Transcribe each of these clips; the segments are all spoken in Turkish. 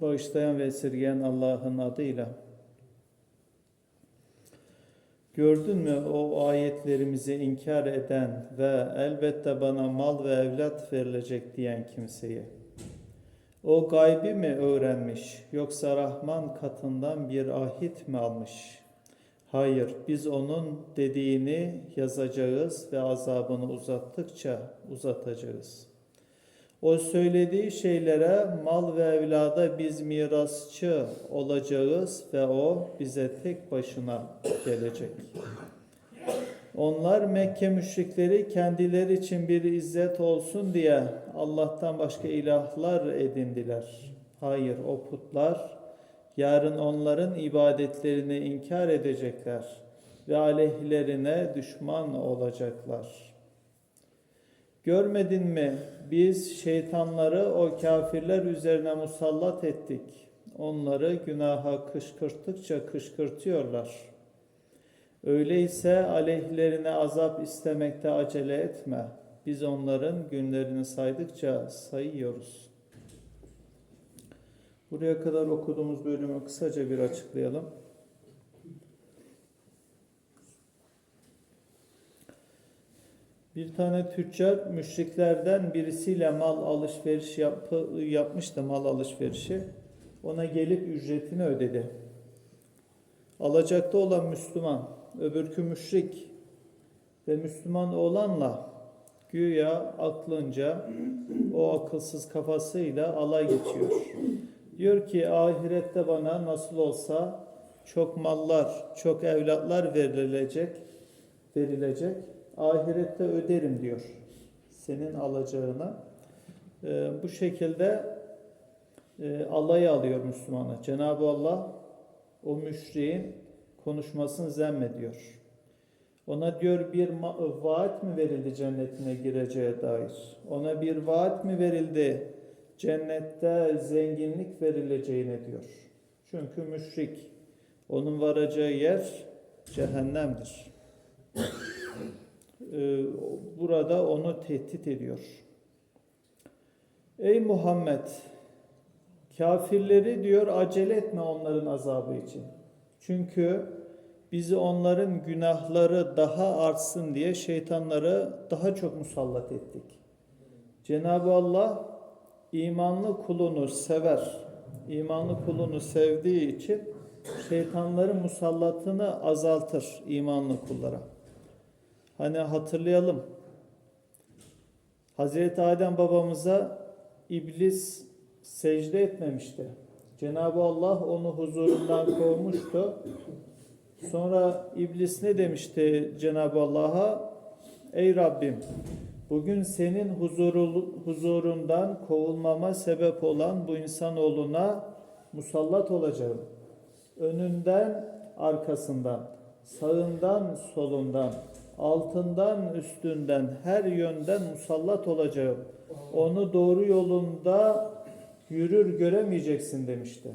Bağışlayan ve esirgeyen Allah'ın adıyla. Gördün mü o ayetlerimizi inkar eden ve elbette bana mal ve evlat verilecek diyen kimseyi? O gaybi mi öğrenmiş yoksa Rahman katından bir ahit mi almış? Hayır, biz onun dediğini yazacağız ve azabını uzattıkça uzatacağız. O söylediği şeylere mal ve evlada biz mirasçı olacağız ve o bize tek başına gelecek. Onlar Mekke müşrikleri kendileri için bir izzet olsun diye Allah'tan başka ilahlar edindiler. Hayır o putlar yarın onların ibadetlerini inkar edecekler ve aleyhlerine düşman olacaklar. Görmedin mi biz şeytanları o kafirler üzerine musallat ettik. Onları günaha kışkırttıkça kışkırtıyorlar. Öyleyse aleyhlerine azap istemekte acele etme. Biz onların günlerini saydıkça sayıyoruz. Buraya kadar okuduğumuz bölümü kısaca bir açıklayalım. Bir tane tüccar müşriklerden birisiyle mal alışveriş yap yapmıştı mal alışverişi. Ona gelip ücretini ödedi. Alacakta olan Müslüman, öbürkü müşrik ve Müslüman olanla güya aklınca o akılsız kafasıyla alay geçiyor. Diyor ki ahirette bana nasıl olsa çok mallar, çok evlatlar verilecek, verilecek ahirette öderim diyor senin alacağına. E, bu şekilde e, alay alıyor Müslümanı. Cenab-ı Allah o müşriğin konuşmasını zemmediyor. Ona diyor bir vaat mi verildi cennetine gireceğe dair? Ona bir vaat mi verildi cennette zenginlik verileceğine diyor. Çünkü müşrik onun varacağı yer cehennemdir. Ee, burada onu tehdit ediyor. Ey Muhammed kafirleri diyor acele etme onların azabı için. Çünkü bizi onların günahları daha artsın diye şeytanları daha çok musallat ettik. Cenab-ı Allah imanlı kulunu sever. İmanlı kulunu sevdiği için şeytanların musallatını azaltır imanlı kullara. Hani hatırlayalım. Hazreti Adem babamıza iblis secde etmemişti. Cenab-ı Allah onu huzurundan kovmuştu. Sonra iblis ne demişti Cenab-ı Allah'a? Ey Rabbim bugün senin huzuru, huzurundan kovulmama sebep olan bu insanoğluna musallat olacağım. Önünden, arkasından, sağından, solundan, altından üstünden her yönden musallat olacağım. Onu doğru yolunda yürür göremeyeceksin demişti.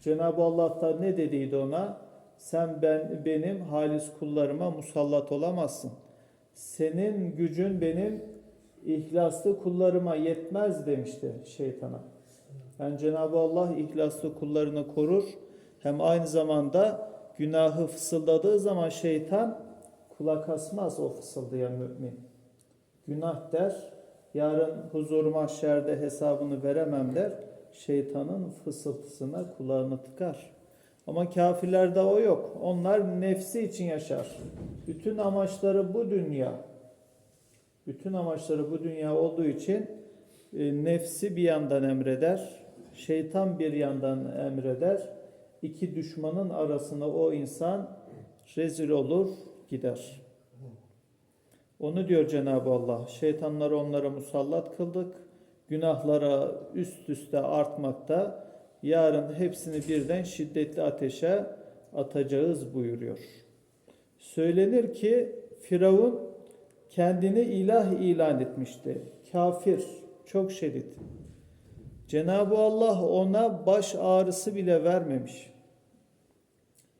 Cenab-ı Allah da ne dediydi ona? Sen ben benim halis kullarıma musallat olamazsın. Senin gücün benim ihlaslı kullarıma yetmez demişti şeytana. Yani Cenab-ı Allah ihlaslı kullarını korur. Hem aynı zamanda günahı fısıldadığı zaman şeytan kulak asmaz o fısıldayan mümin. Günah der, yarın huzur mahşerde hesabını veremem der, şeytanın fısıltısına kulağını tıkar. Ama kafirlerde o yok. Onlar nefsi için yaşar. Bütün amaçları bu dünya. Bütün amaçları bu dünya olduğu için e, nefsi bir yandan emreder, şeytan bir yandan emreder. İki düşmanın arasında o insan rezil olur, gider. Onu diyor Cenab-ı Allah. Şeytanları onlara musallat kıldık. Günahlara üst üste artmakta. Yarın hepsini birden şiddetli ateşe atacağız buyuruyor. Söylenir ki Firavun kendini ilah ilan etmişti. Kafir, çok şiddet. Cenab-ı Allah ona baş ağrısı bile vermemiş.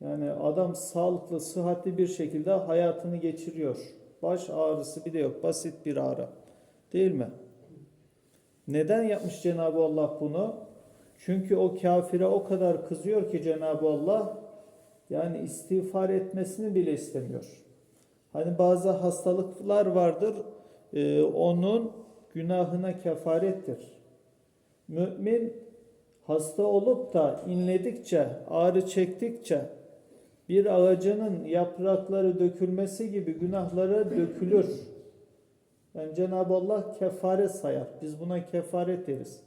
Yani adam sağlıklı, sıhhatli bir şekilde hayatını geçiriyor. Baş ağrısı bile yok. Basit bir ağrı. Değil mi? Neden yapmış Cenab-ı Allah bunu? Çünkü o kafire o kadar kızıyor ki Cenab-ı Allah yani istiğfar etmesini bile istemiyor. Hani bazı hastalıklar vardır e, onun günahına kefarettir. Mümin hasta olup da inledikçe, ağrı çektikçe bir ağacının yaprakları dökülmesi gibi günahları dökülür. Yani Cenab-ı Allah kefaret sayar. Biz buna kefaret deriz.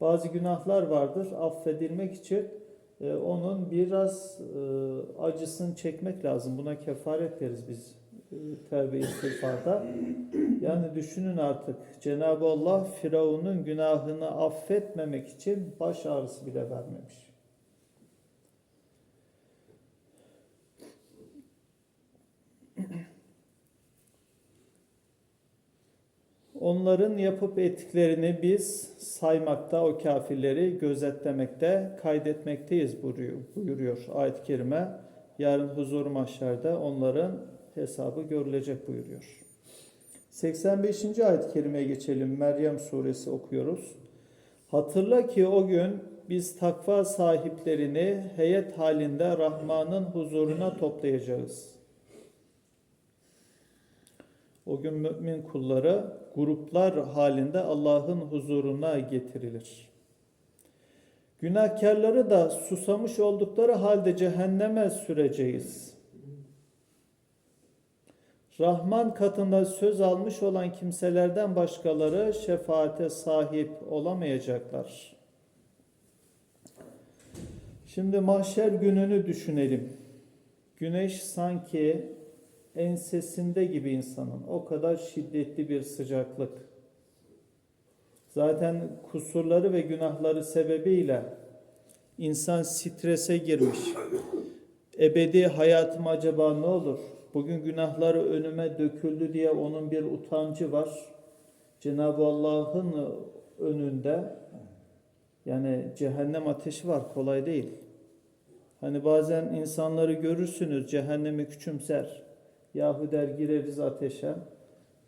Bazı günahlar vardır. Affedilmek için e, onun biraz e, acısını çekmek lazım. Buna kefaret deriz biz e, tevbe istiğfarda. Yani düşünün artık Cenab-ı Allah Firavun'un günahını affetmemek için baş ağrısı bile vermemiş. Onların yapıp ettiklerini biz saymakta, o kafirleri gözetlemekte, kaydetmekteyiz buyuruyor, ayet-i kerime. Yarın huzur mahşerde onların hesabı görülecek buyuruyor. 85. ayet-i kerimeye geçelim. Meryem suresi okuyoruz. Hatırla ki o gün biz takva sahiplerini heyet halinde Rahman'ın huzuruna toplayacağız. O gün mümin kulları gruplar halinde Allah'ın huzuruna getirilir. Günahkarları da susamış oldukları halde cehenneme süreceğiz. Rahman katında söz almış olan kimselerden başkaları şefaate sahip olamayacaklar. Şimdi mahşer gününü düşünelim. Güneş sanki ensesinde gibi insanın. O kadar şiddetli bir sıcaklık. Zaten kusurları ve günahları sebebiyle insan strese girmiş. Ebedi hayatım acaba ne olur? Bugün günahları önüme döküldü diye onun bir utancı var. Cenab-ı Allah'ın önünde yani cehennem ateşi var kolay değil. Hani bazen insanları görürsünüz cehennemi küçümser. Yahu der gireriz ateşe.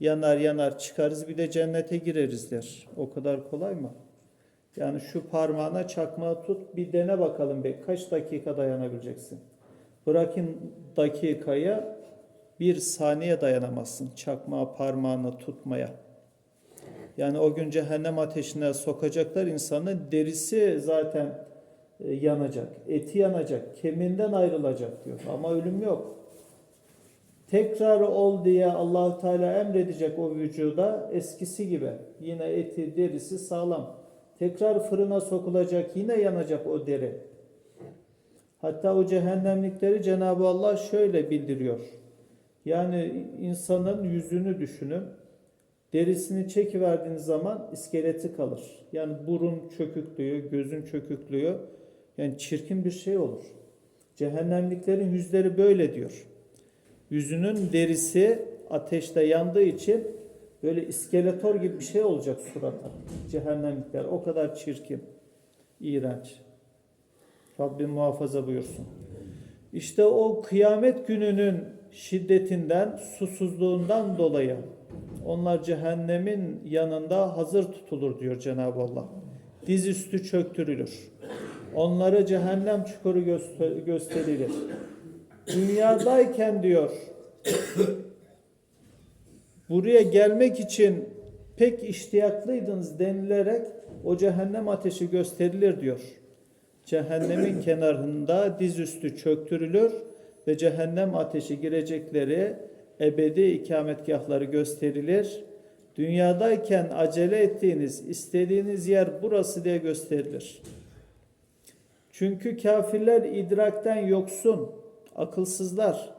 Yanar yanar çıkarız bir de cennete gireriz der. O kadar kolay mı? Yani şu parmağına çakmağı tut bir dene bakalım be kaç dakika dayanabileceksin. Bırakın dakikaya bir saniye dayanamazsın çakmağı parmağına tutmaya. Yani o gün cehennem ateşine sokacaklar insanı derisi zaten e, yanacak, eti yanacak, kemiğinden ayrılacak diyor. Ama ölüm yok. Tekrar ol diye allah Teala emredecek o vücuda eskisi gibi. Yine eti, derisi sağlam. Tekrar fırına sokulacak, yine yanacak o deri. Hatta o cehennemlikleri Cenab-ı Allah şöyle bildiriyor. Yani insanın yüzünü düşünün. Derisini çekiverdiğiniz zaman iskeleti kalır. Yani burun çöküklüğü, gözün çöküklüğü. Yani çirkin bir şey olur. Cehennemliklerin yüzleri böyle diyor. Yüzünün derisi ateşte yandığı için böyle iskeletor gibi bir şey olacak surata. Cehennemlikler o kadar çirkin, iğrenç. Rabbim muhafaza buyursun. İşte o kıyamet gününün şiddetinden, susuzluğundan dolayı onlar cehennemin yanında hazır tutulur diyor Cenab-ı Allah. Dizüstü çöktürülür. Onlara cehennem çukuru göster gösterilir. Dünyadayken diyor buraya gelmek için pek iştiyaklıydınız denilerek o cehennem ateşi gösterilir diyor. Cehennemin kenarında dizüstü çöktürülür ve cehennem ateşi girecekleri ebedi ikametgahları gösterilir. Dünyadayken acele ettiğiniz, istediğiniz yer burası diye gösterilir. Çünkü kafirler idrakten yoksun, akılsızlar.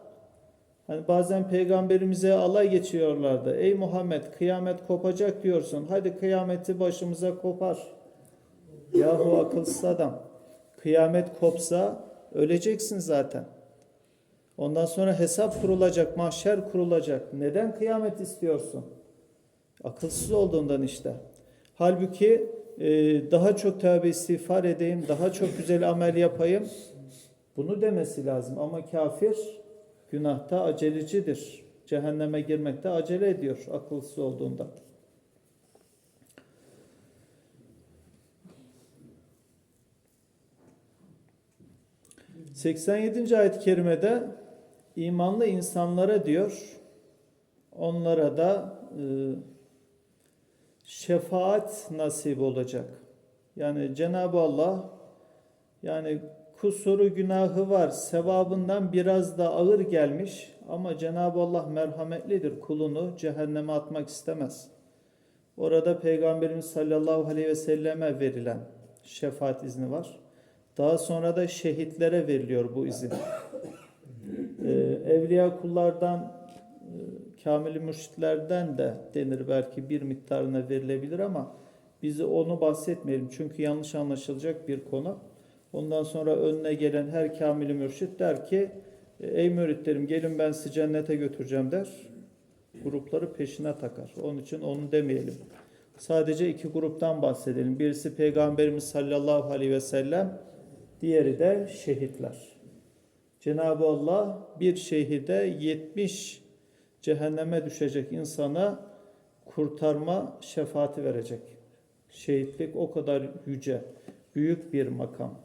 Hani bazen peygamberimize alay geçiyorlardı. Ey Muhammed kıyamet kopacak diyorsun. Hadi kıyameti başımıza kopar. Yahu akılsız adam. Kıyamet kopsa öleceksin zaten. Ondan sonra hesap kurulacak, mahşer kurulacak. Neden kıyamet istiyorsun? Akılsız olduğundan işte. Halbuki e, daha çok tövbe istiğfar edeyim, daha çok güzel amel yapayım. Bunu demesi lazım ama kafir günahta acelecidir. Cehenneme girmekte acele ediyor akılsız olduğundan. 87. ayet-i kerimede imanlı insanlara diyor, onlara da e, şefaat nasip olacak. Yani Cenab-ı Allah yani kusuru günahı var, sevabından biraz da ağır gelmiş ama Cenab-ı Allah merhametlidir. Kulunu cehenneme atmak istemez. Orada Peygamberimiz sallallahu aleyhi ve selleme verilen şefaat izni var. Daha sonra da şehitlere veriliyor bu izin. Ee, evliya kullardan, e, kamil mürşitlerden de denir belki bir miktarına verilebilir ama bizi onu bahsetmeyelim. Çünkü yanlış anlaşılacak bir konu. Ondan sonra önüne gelen her kamil mürşit der ki ey müritlerim gelin ben sizi cennete götüreceğim der. Grupları peşine takar. Onun için onu demeyelim. Sadece iki gruptan bahsedelim. Birisi Peygamberimiz sallallahu aleyhi ve sellem, diğeri de şehitler. Cenab-ı Allah bir şehide 70 cehenneme düşecek insana kurtarma şefaati verecek. Şehitlik o kadar yüce, büyük bir makam.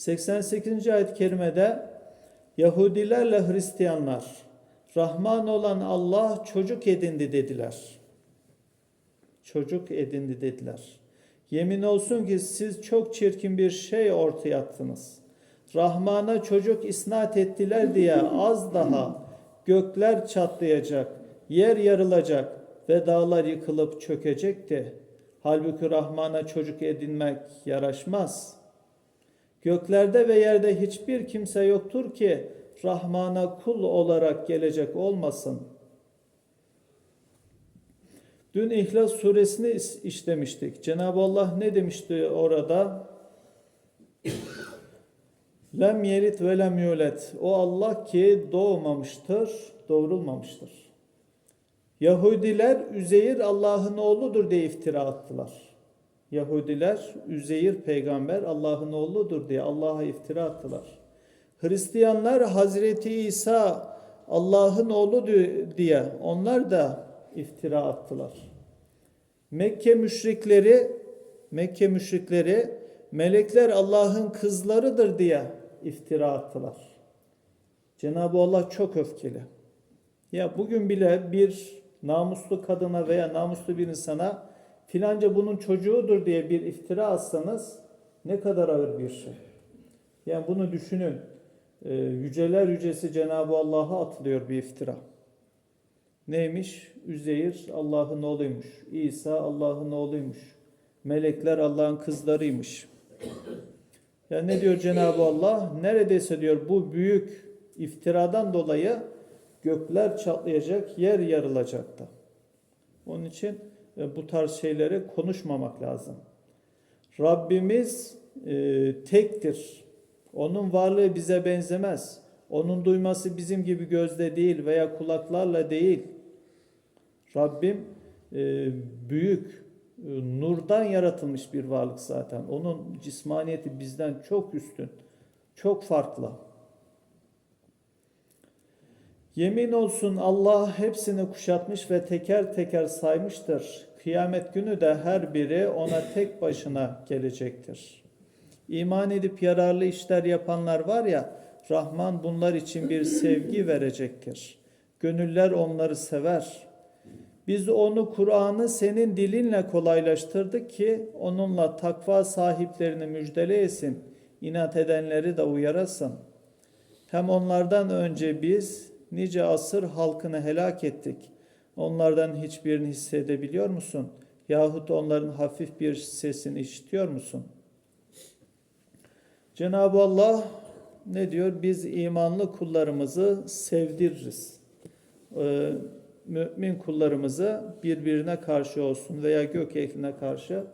88. ayet-i kerimede Yahudilerle Hristiyanlar Rahman olan Allah çocuk edindi dediler. Çocuk edindi dediler. Yemin olsun ki siz çok çirkin bir şey ortaya attınız. Rahman'a çocuk isnat ettiler diye az daha gökler çatlayacak, yer yarılacak ve dağlar yıkılıp çökecekti. Halbuki Rahman'a çocuk edinmek yaraşmaz. Göklerde ve yerde hiçbir kimse yoktur ki Rahman'a kul olarak gelecek olmasın. Dün İhlas suresini işlemiştik. Cenab-ı Allah ne demişti orada? Lem yelit ve lem yulet. O Allah ki doğmamıştır, doğrulmamıştır. Yahudiler Üzeyir Allah'ın oğludur diye iftira attılar. Yahudiler Üzeyir peygamber Allah'ın oğludur diye Allah'a iftira attılar. Hristiyanlar Hazreti İsa Allah'ın oğlu diye onlar da iftira attılar. Mekke müşrikleri Mekke müşrikleri melekler Allah'ın kızlarıdır diye iftira attılar. Cenab-ı Allah çok öfkeli. Ya bugün bile bir namuslu kadına veya namuslu bir insana filanca bunun çocuğudur diye bir iftira atsanız ne kadar ağır bir şey. Yani bunu düşünün. Ee, yüceler yücesi Cenab-ı Allah'a atılıyor bir iftira. Neymiş? Üzeyir Allah'ın oğluymuş. İsa Allah'ın oğluymuş. Melekler Allah'ın kızlarıymış. Yani ne diyor Cenab-ı Allah? Neredeyse diyor bu büyük iftiradan dolayı gökler çatlayacak, yer yarılacak da. Onun için bu tarz şeyleri konuşmamak lazım. Rabbimiz e, tektir. Onun varlığı bize benzemez. Onun duyması bizim gibi gözle değil veya kulaklarla değil. Rabbim e, büyük, e, nurdan yaratılmış bir varlık zaten. Onun cismaniyeti bizden çok üstün, çok farklı. Yemin olsun Allah hepsini kuşatmış ve teker teker saymıştır. Kıyamet günü de her biri ona tek başına gelecektir. İman edip yararlı işler yapanlar var ya, Rahman bunlar için bir sevgi verecektir. Gönüller onları sever. Biz onu Kur'an'ı senin dilinle kolaylaştırdık ki onunla takva sahiplerini müjdeleyesin, inat edenleri de uyarasın. Hem onlardan önce biz nice asır halkını helak ettik. Onlardan hiçbirini hissedebiliyor musun? Yahut onların hafif bir sesini işitiyor musun? Cenab-ı Allah ne diyor? Biz imanlı kullarımızı sevdiririz. Ee, mümin kullarımızı birbirine karşı olsun veya gök ehline karşı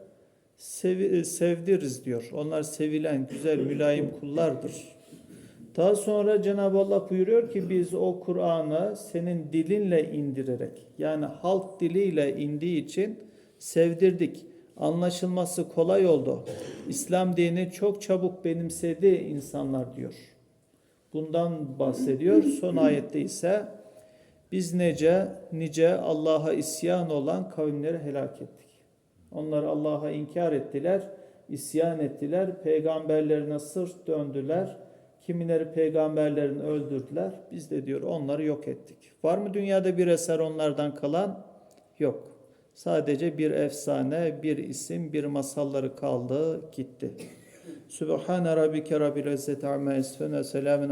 sev sevdiririz diyor. Onlar sevilen, güzel, mülayim kullardır. Daha sonra Cenab-ı Allah buyuruyor ki biz o Kur'an'ı senin dilinle indirerek yani halk diliyle indiği için sevdirdik. Anlaşılması kolay oldu. İslam dini çok çabuk benimsedi insanlar diyor. Bundan bahsediyor. Son ayette ise biz nece nice Allah'a isyan olan kavimleri helak ettik. Onlar Allah'a inkar ettiler isyan ettiler. Peygamberlerine sırt döndüler. Kimileri peygamberlerini öldürdüler. Biz de diyor onları yok ettik. Var mı dünyada bir eser onlardan kalan? Yok. Sadece bir efsane, bir isim, bir masalları kaldı, gitti. Sübhane rabbike rabbil izzeti amma yasifun ve selamun.